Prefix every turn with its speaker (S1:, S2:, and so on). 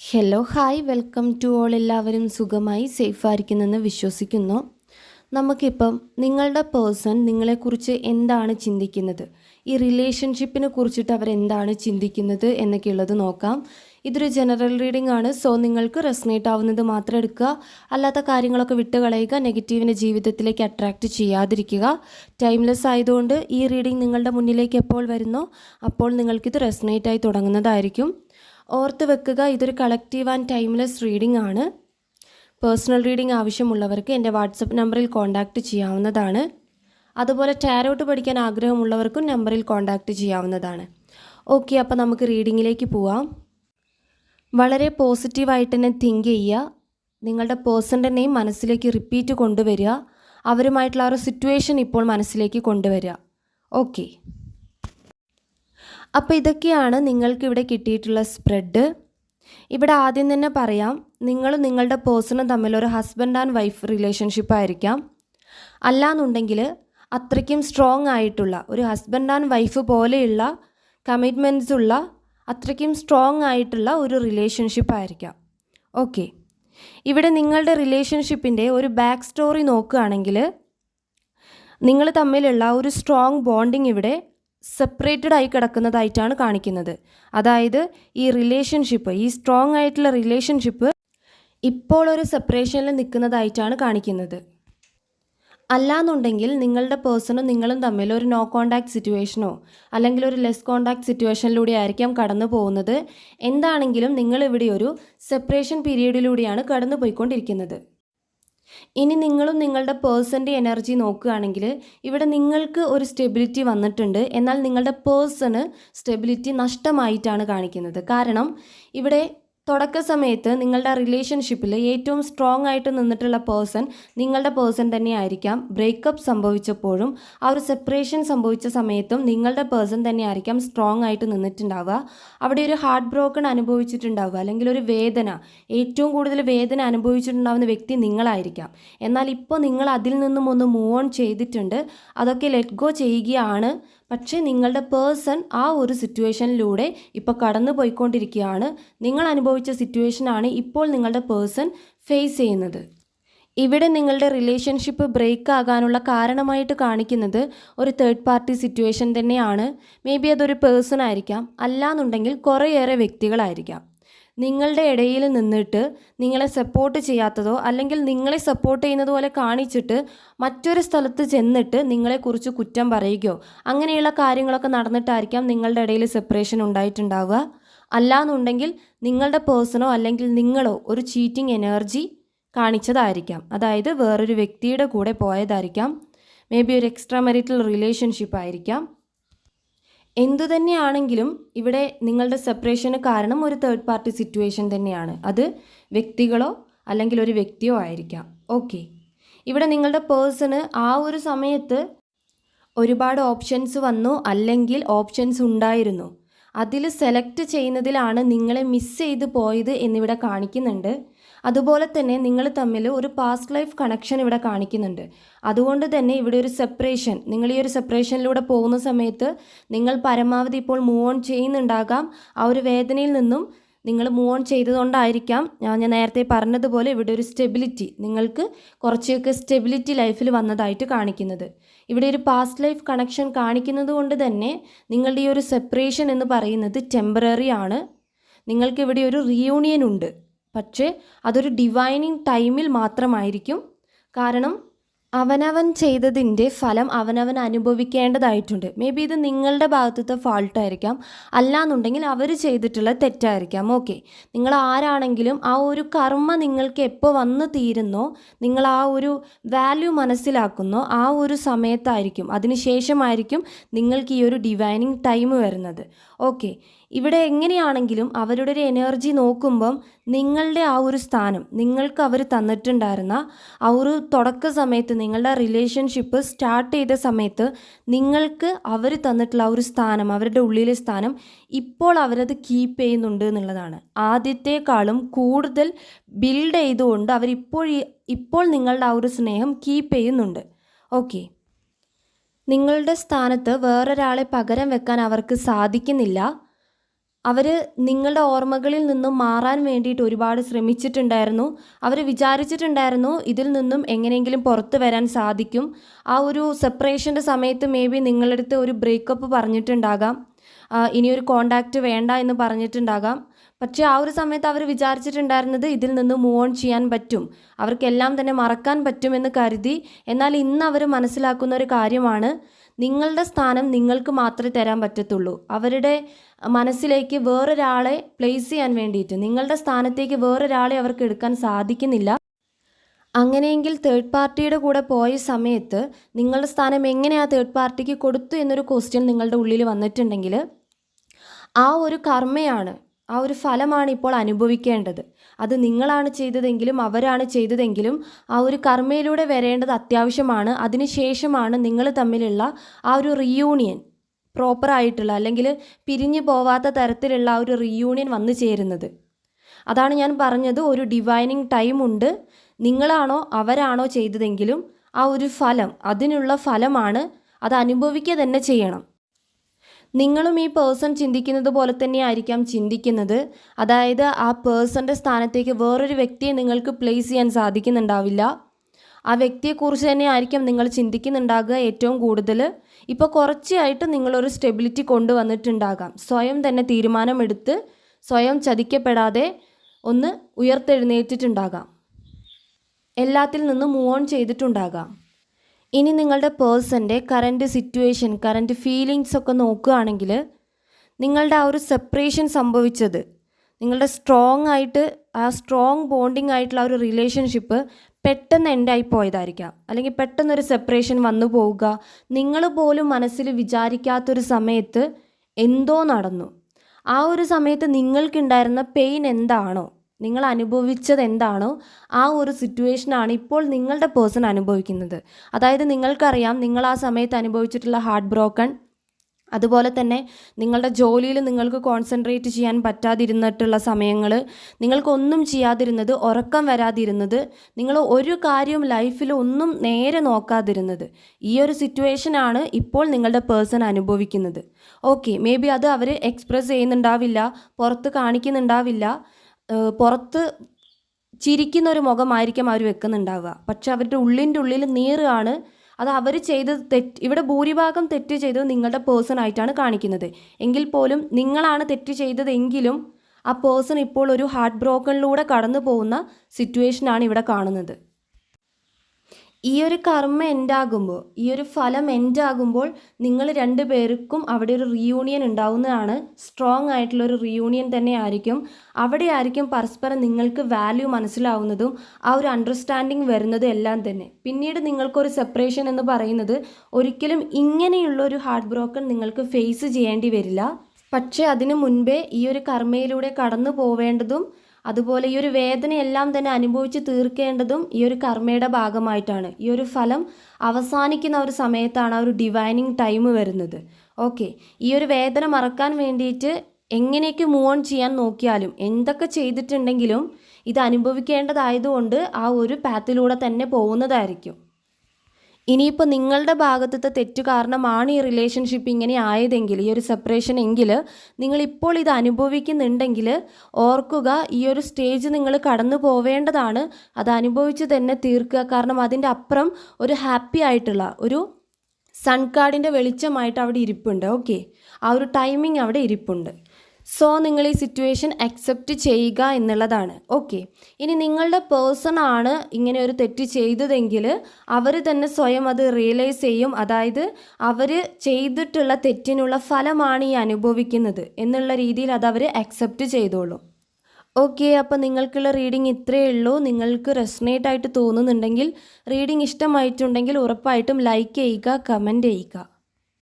S1: Hello hi welcome to all എല്ലാവരും സുഖമായി സേഫായിരിക്കുന്നെന്ന് വിശ്വസിക്കുന്നു. നമുക്കിപ്പം നിങ്ങളുടെ പേഴ്സൺ നിങ്ങളെക്കുറിച്ച് എന്താണ് ചിന്തിക്കുന്നത്? ഈ റിലേഷൻഷിപ്പിനെ കുറിച്ചിട്ട് അവരെന്താണ് ചിന്തിക്കുന്നത് എന്നൊക്കെയുള്ളത് നോക്കാം. ഇതൊരു ജനറൽ റീഡിംഗ് ആണ്. സോ നിങ്ങൾക്ക് റെസ്നേറ്റ് ആവുന്നത് മാത്രം എടുക്കുക. അല്ലാത്ത കാര്യങ്ങളൊക്കെ വിട്ട് കളയുക നെഗറ്റീവിനെ ജീവിതത്തിലേക്ക് അട്രാക്റ്റ് ചെയ്യാതിരിക്കുക. ടൈംലെസ് ആയതുകൊണ്ട് ഈ റീഡിംഗ് നിങ്ങളുടെ മുന്നിലേക്ക് എപ്പോൾ വരുന്നോ അപ്പോൾ നിങ്ങൾക്കിത് റെസ്നേറ്റ് ആയി തുടങ്ങുന്നതായിരിക്കും. ഓർത്ത് വെക്കുക ഇതൊരു കളക്റ്റീവ് ആൻഡ് ടൈംലെസ് റീഡിംഗ് ആണ്. പേഴ്സണൽ റീഡിംഗ് ആവശ്യമുള്ളവർക്ക് എന്റെ വാട്സപ്പ് നമ്പറിൽ കോൺടാക്റ്റ് ചെയ്യാവുന്നതാണ്. അതുപോലെ ടാരോട്ട് പഠിക്കാൻ ആഗ്രഹമുള്ളവർക്കും നമ്പറിൽ കോൺടാക്റ്റ് ചെയ്യാവുന്നതാണ്. ഓക്കെ അപ്പോൾ നമുക്ക് റീഡിങ്ങിലേക്ക് പോവാം. വളരെ പോസിറ്റീവായിട്ട് തന്നെ തിങ്ക് ചെയ്യുക. നിങ്ങളുടെ പേഴ്സന്റെ നെയിം മനസ്സിലേക്ക് റിപ്പീറ്റ് കൊണ്ടുവരിക. അവരുമായിട്ടുള്ള ആ ഒരു സിറ്റുവേഷൻ ഇപ്പോൾ മനസ്സിലേക്ക് കൊണ്ടുവരിക. ഓക്കെ അപ്പോൾ ഇതൊക്കെയാണ് നിങ്ങൾക്ക് ഇവിടെ കിട്ടിയിട്ടുള്ള സ്പ്രെഡ് ഇവിടെ ആദ്യം തന്നെ പറയാം നിങ്ങൾ നിങ്ങളുടെ പേഴ്സണും തമ്മിൽ ഒരു ഹസ്ബൻഡ് ആൻഡ് വൈഫ് റിലേഷൻഷിപ്പ് ആയിരിക്കാം. അല്ലാന്നുണ്ടെങ്കിൽ അത്രയ്ക്കും സ്ട്രോങ് ആയിട്ടുള്ള ഒരു ഹസ്ബൻഡ് ആൻഡ് വൈഫ് പോലെയുള്ള കമ്മിറ്റ്മെന്റ്സ് ഉള്ള അത്രയ്ക്കും സ്ട്രോങ് ആയിട്ടുള്ള ഒരു റിലേഷൻഷിപ്പ് ആയിരിക്കാം. ഓക്കെ ഇവിടെ നിങ്ങളുടെ റിലേഷൻഷിപ്പിന്റെ ഒരു ബാക്ക് സ്റ്റോറി നോക്കുകയാണെങ്കിൽ നിങ്ങൾ തമ്മിലുള്ള ഒരു സ്ട്രോങ് ബോണ്ടിങ് ഇവിടെ സെപ്പറേറ്റഡ് ആയി കിടക്കുന്നതായിട്ടാണ് കാണിക്കുന്നത്. അതായത് ഈ റിലേഷൻഷിപ്പ് ഈ സ്ട്രോങ് ആയിട്ടുള്ള റിലേഷൻഷിപ്പ് ഇപ്പോൾ ഒരു സെപ്പറേഷനിൽ നിൽക്കുന്നതായിട്ടാണ് കാണിക്കുന്നത്. അല്ലാന്നുണ്ടെങ്കിൽ നിങ്ങളുടെ പേഴ്സണും നിങ്ങളും തമ്മിൽ ഒരു നോ കോണ്ടാക്ട് സിറ്റുവേഷനോ അല്ലെങ്കിൽ ഒരു ലെസ് കോണ്ടാക്ട് സിറ്റുവേഷനിലൂടെ ആയിരിക്കാം കടന്നു പോകുന്നത്. എന്താണെങ്കിലും നിങ്ങളിവിടെ ഒരു സെപ്പറേഷൻ പീരീഡിലൂടെയാണ് കടന്നു പോയിക്കൊണ്ടിരിക്കുന്നത് ഇനി നിങ്ങളും നിങ്ങളുടെ പേഴ്സന്റെ എനർജി നോക്കുകയാണെങ്കിൽ ഇവിടെ നിങ്ങൾക്ക് ഒരു സ്റ്റെബിലിറ്റി വന്നിട്ടുണ്ട്. എന്നാൽ നിങ്ങളുടെ പേഴ്സണ് സ്റ്റെബിലിറ്റി നഷ്ടമായിട്ടാണ് കാണിക്കുന്നത്. കാരണം ഇവിടെ തുടക്ക സമയത്ത് നിങ്ങളുടെ റിലേഷൻഷിപ്പിൽ ഏറ്റവും സ്ട്രോങ് ആയിട്ട് നിന്നിട്ടുള്ള പേഴ്സൺ നിങ്ങളുടെ പേഴ്സൺ തന്നെ ആയിരിക്കാം. ബ്രേക്കപ്പ് സംഭവിച്ചപ്പോഴും ആ ഒരു സെപ്പറേഷൻ സംഭവിച്ച സമയത്തും നിങ്ങളുടെ പേഴ്സൺ തന്നെ ആയിരിക്കാം സ്ട്രോങ് ആയിട്ട് നിന്നിട്ടുണ്ടാവുക. അവിടെ ഒരു ഹാർട്ട് ബ്രോക്കൺ അനുഭവിച്ചിട്ടുണ്ടാവുക അല്ലെങ്കിൽ ഒരു വേദന ഏറ്റവും കൂടുതൽ വേദന അനുഭവിച്ചിട്ടുണ്ടാവുന്ന വ്യക്തി നിങ്ങളായിരിക്കാം. എന്നാൽ ഇപ്പോൾ നിങ്ങൾ അതിൽ നിന്നും ഒന്ന് മൂവ് ഓൺ ചെയ്തിട്ടുണ്ട്. അതൊക്കെ ലെറ്റ് ഗോ ചെയ്യുകയാണ്. പക്ഷേ നിങ്ങളുടെ പേഴ്സൺ ആ ഒരു സിറ്റുവേഷനിലൂടെ ഇപ്പോൾ കടന്നു പോയിക്കൊണ്ടിരിക്കുകയാണ് നിങ്ങൾ അനുഭവിച്ച സിറ്റുവേഷനാണ് ഇപ്പോൾ നിങ്ങളുടെ പേഴ്സൺ ഫേസ് ചെയ്യുന്നത്. ഇവിടെ നിങ്ങളുടെ റിലേഷൻഷിപ്പ് ബ്രേക്ക് ആകാനുള്ള കാരണമായിട്ട് കാണിക്കുന്നത് ഒരു തേർഡ് പാർട്ടി സിറ്റുവേഷൻ തന്നെയാണ്. മേ ബി അതൊരു പേഴ്സൺ ആയിരിക്കാം. അല്ലാന്നുണ്ടെങ്കിൽ കുറേയേറെ വ്യക്തികളായിരിക്കാം. നിങ്ങളുടെ ഇടയിൽ നിന്നിട്ട് നിങ്ങളെ സപ്പോർട്ട് ചെയ്യാത്തതോ അല്ലെങ്കിൽ നിങ്ങളെ സപ്പോർട്ട് ചെയ്യുന്നത് പോലെ കാണിച്ചിട്ട് മറ്റൊരു സ്ഥലത്ത് ചെന്നിട്ട് നിങ്ങളെക്കുറിച്ച് കുറ്റം പറയുകയോ അങ്ങനെയുള്ള കാര്യങ്ങളൊക്കെ നടന്നിട്ടായിരിക്കാം നിങ്ങളുടെ ഇടയിൽ സെപ്പറേഷൻ ഉണ്ടായിട്ടുണ്ടാവുക. അല്ലാന്നുണ്ടെങ്കിൽ നിങ്ങളുടെ പേഴ്സണോ അല്ലെങ്കിൽ നിങ്ങളോ ഒരു ചീറ്റിംഗ് എനർജി കാണിച്ചതായിരിക്കാം. അതായത് വേറൊരു വ്യക്തിയുടെ കൂടെ പോയതായിരിക്കാം. മേ ബി ഒരു എക്സ്ട്രാ മെറിറ്റൽ റിലേഷൻഷിപ്പ് ആയിരിക്കാം. എന്തു തന്നെയാണെങ്കിലും ഇവിടെ നിങ്ങളുടെ സെപ്പറേഷന് കാരണം ഒരു തേർഡ് പാർട്ടി സിറ്റുവേഷൻ തന്നെയാണ്. അത് വ്യക്തികളോ അല്ലെങ്കിൽ ഒരു വ്യക്തിയോ ആയിരിക്കാം. ഓക്കെ ഇവിടെ നിങ്ങളുടെ പേഴ്സണ് ആ ഒരു സമയത്ത് ഒരുപാട് ഓപ്ഷൻസ് വന്നു അല്ലെങ്കിൽ ഓപ്ഷൻസ് ഉണ്ടായിരുന്നു. അതിൽ സെലക്ട് ചെയ്യുന്നതിലാണ് നിങ്ങളെ മിസ് ചെയ്ത് പോയത് എന്നിവിടെ കാണിക്കുന്നുണ്ട്. അതുപോലെ തന്നെ നിങ്ങൾ തമ്മിൽ ഒരു പാസ്റ്റ് ലൈഫ് കണക്ഷൻ ഇവിടെ കാണിക്കുന്നുണ്ട്. അതുകൊണ്ട് തന്നെ ഇവിടെ ഒരു സെപ്പറേഷൻ നിങ്ങൾ ഈ ഒരു സെപ്പറേഷനിലൂടെ പോകുന്ന സമയത്ത് നിങ്ങൾ പരമാവധി ഇപ്പോൾ മൂവ് ഓൺ ചെയ്യുന്നുണ്ടാകാം. ആ ഒരു വേദനയിൽ നിന്നും നിങ്ങൾ മൂവ് ഓൺ ചെയ്തതുകൊണ്ടായിരിക്കാം ഞാൻ ഞാൻ നേരത്തെ പറഞ്ഞതുപോലെ ഇവിടെ ഒരു സ്റ്റെബിലിറ്റി നിങ്ങൾക്ക് കുറച്ചൊക്കെ സ്റ്റെബിലിറ്റി ലൈഫിൽ വന്നതായിട്ട് കാണിക്കുന്നത്. ഇവിടെ ഒരു പാസ്റ്റ് ലൈഫ് കണക്ഷൻ കാണിക്കുന്നത് കൊണ്ട് തന്നെ നിങ്ങളുടെ ഈ ഒരു സെപ്പറേഷൻ എന്ന് പറയുന്നത് ടെമ്പററി ആണ്. നിങ്ങൾക്ക് ഇവിടെ ഒരു റിയൂണിയൻ ഉണ്ട്. പക്ഷേ അതൊരു ഡിവൈനിങ് ടൈമിൽ മാത്രമായിരിക്കും. കാരണം അവനവൻ ചെയ്തതിന്റെ ഫലം അവനവൻ അനുഭവിക്കേണ്ടതായിട്ടുണ്ട്. മേ ബി ഇത് നിങ്ങളുടെ ഭാഗത്തത്തെ ഫാൾട്ടായിരിക്കാം അല്ലാന്നുണ്ടെങ്കിൽ അവർ ചെയ്തിട്ടുള്ള തെറ്റായിരിക്കാം. ഓക്കെ നിങ്ങൾ ആരാണെങ്കിലും ആ ഒരു കർമ്മ നിങ്ങൾക്ക് എപ്പോൾ വന്ന് തീരുന്നോ നിങ്ങൾ ആ ഒരു വാല്യൂ മനസ്സിലാക്കുന്നോ ആ ഒരു സമയത്തായിരിക്കും. അതിനുശേഷമായിരിക്കും നിങ്ങൾക്ക് ഈ ഒരു ഡിവൈനിങ് ടൈം വരുന്നത്. ഓക്കെ ഇവിടെ എങ്ങനെയാണെങ്കിലും അവരുടെ ഒരു എനർജി നോക്കുമ്പം നിങ്ങളുടെ ആ ഒരു സ്ഥാനം നിങ്ങൾക്ക് അവർ തന്നിട്ടുണ്ടായിരുന്ന ആ ഒരു തുടക്ക സമയത്ത് നിങ്ങളുടെ റിലേഷൻഷിപ്പ് സ്റ്റാർട്ട് ചെയ്ത സമയത്ത് നിങ്ങൾക്ക് അവർ തന്നിട്ടുള്ള ആ ഒരു സ്ഥാനം അവരുടെ ഉള്ളിലെ സ്ഥാനം ഇപ്പോൾ അവരത് കീപ്പ് ചെയ്യുന്നുണ്ട് എന്നുള്ളതാണ്. ആദ്യത്തെക്കാളും കൂടുതൽ ബിൽഡ് ചെയ്തുകൊണ്ട് അവരിപ്പോൾ ഇപ്പോൾ നിങ്ങളുടെ ആ ഒരു സ്നേഹം കീപ്പ് ചെയ്യുന്നുണ്ട്. ഓക്കെ നിങ്ങളുടെ സ്ഥാനത്ത് വേറൊരാളെ പകരം വെക്കാൻ അവർക്ക് സാധിക്കുന്നില്ല. അവർ നിങ്ങളുടെ ഓർമ്മകളിൽ നിന്നും മാറാൻ വേണ്ടിയിട്ട് ഒരുപാട് ശ്രമിച്ചിട്ടുണ്ടായിരുന്നു. അവർ വിചാരിച്ചിട്ടുണ്ടായിരുന്നു ഇതിൽ നിന്നും എങ്ങനെയെങ്കിലും പുറത്തു വരാൻ സാധിക്കും. ആ ഒരു സെപ്പറേഷന്റെ സമയത്ത് മേ ബി നിങ്ങളുടെ അടുത്ത് ഒരു ബ്രേക്കപ്പ് പറഞ്ഞിട്ടുണ്ടാകാം. ഇനിയൊരു കോണ്ടാക്റ്റ് വേണ്ട എന്ന് പറഞ്ഞിട്ടുണ്ടാകാം. പക്ഷേ ആ ഒരു സമയത്ത് അവർ വിചാരിച്ചിട്ടുണ്ടായിരുന്നത് ഇതിൽ നിന്ന് മൂവ് ഓൺ ചെയ്യാൻ പറ്റും. അവർക്കെല്ലാം തന്നെ മറക്കാൻ പറ്റുമെന്ന് കരുതി. എന്നാൽ ഇന്ന് അവർ മനസ്സിലാക്കുന്ന ഒരു കാര്യമാണ്. നിങ്ങളുടെ സ്ഥാനം നിങ്ങൾക്ക് മാത്രമേ തരാൻ പറ്റത്തുള്ളൂ. അവരുടെ മനസ്സിലേക്ക് വേറൊരാളെ പ്ലേസ് ചെയ്യാൻ വേണ്ടിയിട്ട്. നിങ്ങളുടെ സ്ഥാനത്തേക്ക് വേറൊരാളെ അവർക്ക് എടുക്കാൻ സാധിക്കുന്നില്ല. അങ്ങനെയെങ്കിൽ തേർഡ് പാർട്ടിയുടെ കൂടെ പോയ സമയത്ത് നിങ്ങളുടെ സ്ഥാനം എങ്ങനെ ആ തേർഡ് പാർട്ടിക്ക് കൊടുത്തു എന്നൊരു ക്വസ്റ്റ്യൻ നിങ്ങളുടെ ഉള്ളിൽ വന്നിട്ടുണ്ടെങ്കിൽ ആ ഒരു കർമ്മയാണ് ആ ഒരു ഫലമാണ് ഇപ്പോൾ അനുഭവിക്കേണ്ടത്. അത് നിങ്ങളാണ് ചെയ്തതെങ്കിലും അവരാണ് ചെയ്തതെങ്കിലും ആ ഒരു കർമ്മയിലൂടെ വരേണ്ടത് അത്യാവശ്യമാണ്. അതിനുശേഷമാണ് നിങ്ങൾ തമ്മിലുള്ള ആ ഒരു റീയൂണിയൻ പ്രോപ്പറായിട്ടുള്ള അല്ലെങ്കിൽ പിരിഞ്ഞു പോവാത്ത തരത്തിലുള്ള ആ ഒരു റിയൂണിയൻ വന്നു ചേരുന്നത്. അതാണ് ഞാൻ പറഞ്ഞത്. ഒരു ഡിവൈനിങ് ടൈം ഉണ്ട്. നിങ്ങളാണോ അവരാണോ ചെയ്തതെങ്കിലും ആ ഒരു ഫലം അതിനുള്ള ഫലമാണ് അത് അനുഭവിക്കുക തന്നെ ചെയ്യണം. നിങ്ങളും ഈ പേഴ്സൺ ചിന്തിക്കുന്നത് പോലെ തന്നെ ആയിരിക്കാം ചിന്തിക്കുന്നത്. അതായത് ആ പേഴ്സന്റെ സ്ഥാനത്തേക്ക് വേറൊരു വ്യക്തിയെ നിങ്ങൾക്ക് പ്ലേസ് ചെയ്യാൻ സാധിക്കുന്നുണ്ടാവില്ല. ആ വ്യക്തിയെക്കുറിച്ച് തന്നെ ആയിരിക്കാം നിങ്ങൾ ചിന്തിക്കുന്നുണ്ടാകുക ഏറ്റവും കൂടുതൽ. ഇപ്പോൾ കുറച്ചായിട്ട് നിങ്ങളൊരു സ്റ്റെബിലിറ്റി കൊണ്ടുവന്നിട്ടുണ്ടാകാം. സ്വയം തന്നെ തീരുമാനമെടുത്ത് സ്വയം ചതിക്കപ്പെടാതെ ഒന്ന് ഉയർത്തെഴുന്നേറ്റിട്ടുണ്ടാകാം. എല്ലാത്തിൽ നിന്നും മൂവ് ഓൺ ചെയ്തിട്ടുണ്ടാകാം. ഇനി നിങ്ങളുടെ പേഴ്സന്റെ കറന്റ് സിറ്റുവേഷൻ കറന്റ് ഫീലിങ്സ് ഒക്കെ നോക്കുകയാണെങ്കിൽ നിങ്ങളുടെ ആ ഒരു സെപ്പറേഷൻ സംഭവിച്ചത് നിങ്ങളുടെ സ്ട്രോങ് ആയിട്ട് ആ സ്ട്രോങ് ബോണ്ടിങ് ആയിട്ടുള്ള ഒരു റിലേഷൻഷിപ്പ് പെട്ടെന്ന് എൻഡായി പോയതായിരിക്കാം. അല്ലെങ്കിൽ പെട്ടെന്നൊരു സെപ്പറേഷൻ വന്നു പോവുക. നിങ്ങൾ പോലും മനസ്സിൽ വിചാരിക്കാത്തൊരു സമയത്ത് എന്തോ നടന്നു. ആ ഒരു സമയത്ത് നിങ്ങൾക്കുണ്ടായിരുന്ന പെയിൻ എന്താണോ നിങ്ങൾ അനുഭവിച്ചത് എന്താണോ ആ ഒരു സിറ്റുവേഷനാണ് ഇപ്പോൾ നിങ്ങളുടെ പേഴ്സൺ അനുഭവിക്കുന്നത്. അതായത് നിങ്ങൾക്കറിയാം നിങ്ങൾ ആ സമയത്ത് അനുഭവിച്ചിട്ടുള്ള ഹാർട്ട് ബ്രോക്കൺ അതുപോലെ തന്നെ നിങ്ങളുടെ ജോലിയിൽ നിങ്ങൾക്ക് കോൺസെൻട്രേറ്റ് ചെയ്യാൻ പറ്റാതിരുന്നിട്ടുള്ള സമയങ്ങൾ നിങ്ങൾക്കൊന്നും ചെയ്യാതിരുന്നത് ഉറക്കം വരാതിരുന്നത് നിങ്ങൾ ഒരു കാര്യവും ലൈഫിൽ ഒന്നും നേരെ നോക്കാതിരുന്നത് ഈ ഒരു സിറ്റുവേഷനാണ് ഇപ്പോൾ നിങ്ങളുടെ പേഴ്സൺ അനുഭവിക്കുന്നത്. ഓക്കെ മേ ബി അത് അവർ എക്സ്പ്രസ് ചെയ്യുന്നുണ്ടാവില്ല പുറത്ത് കാണിക്കുന്നുണ്ടാവില്ല പുറത്ത് ചിരിക്കുന്ന ഒരു മുഖമായിരിക്കും അവർ വെക്കുന്നുണ്ടാവുക. പക്ഷെ അവരുടെ ഉള്ളിന്റെ ഉള്ളിൽ നീറാണ് അത് അവർ ചെയ്തത് തെറ്റ് ഇവിടെ ഭൂരിഭാഗം തെറ്റ് ചെയ്തത് നിങ്ങളുടെ പേഴ്സൺ ആയിട്ടാണ് കാണിക്കുന്നത്. എങ്കിൽ പോലും നിങ്ങളാണ് തെറ്റ് ചെയ്തതെങ്കിലും ആ പേഴ്സൺ ഇപ്പോൾ ഒരു ഹാർട്ട് ബ്രോക്കണിലൂടെ കടന്നു പോകുന്ന സിറ്റുവേഷനാണ് ഇവിടെ കാണുന്നത്. ഈ ഒരു കർമ്മ എൻഡാകുമ്പോൾ ഈ ഒരു ഫലം എൻഡാകുമ്പോൾ നിങ്ങൾ രണ്ട് പേർക്കും അവിടെ ഒരു റിയൂണിയൻ ഉണ്ടാവുന്നതാണ്. സ്ട്രോങ് ആയിട്ടുള്ള ഒരു റിയൂണിയൻ തന്നെ ആയിരിക്കും. അവിടെ ആയിരിക്കും പരസ്പരം നിങ്ങൾക്ക് വാല്യൂ മനസ്സിലാവുന്നതും ആ ഒരു അണ്ടർസ്റ്റാൻഡിങ് വരുന്നതും എല്ലാം തന്നെ. പിന്നീട് നിങ്ങൾക്കൊരു സെപ്പറേഷൻ എന്ന് പറയുന്നത് ഒരിക്കലും ഇങ്ങനെയുള്ള ഒരു ഹാർട്ട് ബ്രോക്കൺ നിങ്ങൾക്ക് ഫേസ് ചെയ്യേണ്ടി വരില്ല. പക്ഷേ അതിനു മുൻപേ ഈ ഒരു കർമ്മയിലൂടെ കടന്നു പോവേണ്ടതും അതുപോലെ ഈ ഒരു വേദനയെല്ലാം തന്നെ അനുഭവിച്ച് തീർക്കേണ്ടതും ഈ ഒരു കർമ്മയുടെ ഭാഗമായിട്ടാണ്. ഈ ഒരു ഫലം അവസാനിക്കുന്ന ഒരു സമയത്താണ് ആ ഒരു ഡിവൈനിങ് ടൈം വരുന്നത്. ഓക്കെ ഈ ഒരു വേദന മറക്കാൻ വേണ്ടിയിട്ട് എങ്ങനെയൊക്കെ മൂവ് ഓൺ ചെയ്യാൻ നോക്കിയാലും എന്തൊക്കെ ചെയ്തിട്ടുണ്ടെങ്കിലും ഇത് അനുഭവിക്കേണ്ടതായതുകൊണ്ട് ആ ഒരു പാത്തിലൂടെ തന്നെ പോകുന്നതായിരിക്കും. ഇനിയിപ്പോൾ നിങ്ങളുടെ ഭാഗത്തത്തെ തെറ്റ് കാരണമാണ് ഈ റിലേഷൻഷിപ്പ് ഇങ്ങനെ ആയതെങ്കിൽ ഈ ഒരു സെപ്പറേഷൻ എങ്കിൽ നിങ്ങളിപ്പോൾ ഇത് അനുഭവിക്കുന്നുണ്ടെങ്കിൽ ഓർക്കുക ഈ ഒരു സ്റ്റേജ് നിങ്ങൾ കടന്നു പോവേണ്ടതാണ്. അത് അനുഭവിച്ച് തന്നെ തീർക്കുക. കാരണം അതിന്റെ അപ്പുറം ഒരു ഹാപ്പി ആയിട്ടുള്ള ഒരു സൺകാർഡിന്റെ വെളിച്ചമായിട്ട് അവിടെ ഇരിപ്പുണ്ട്. ഓക്കെ ആ ഒരു ടൈമിംഗ് അവിടെ ഇരിപ്പുണ്ട്. സോ നിങ്ങൾ ഈ സിറ്റുവേഷൻ അക്സെപ്റ്റ് ചെയ്യുക എന്നുള്ളതാണ്. ഓക്കെ ഇനി നിങ്ങളുടെ പേഴ്സൺ ആണ് ഇങ്ങനെ ഒരു തെറ്റ് ചെയ്തതെങ്കിൽ അവർ തന്നെ സ്വയം അത് റിയലൈസ് ചെയ്യും. അതായത് അവർ ചെയ്തിട്ടുള്ള തെറ്റിനുള്ള ഫലമാണ് ഈ അനുഭവിക്കുന്നത് എന്നുള്ള രീതിയിൽ അത് അവർ അക്സെപ്റ്റ് ചെയ്തോളും. ഓക്കെ അപ്പോൾ നിങ്ങൾക്കുള്ള റീഡിംഗ് ഇത്രയേ ഉള്ളൂ. നിങ്ങൾക്ക് റെസനേറ്റ് ആയിട്ട് തോന്നുന്നുണ്ടെങ്കിൽ റീഡിംഗ് ഇഷ്ടമായിട്ടുണ്ടെങ്കിൽ ഉറപ്പായിട്ടും ലൈക്ക് ചെയ്യുക കമന്റ് ചെയ്യുക.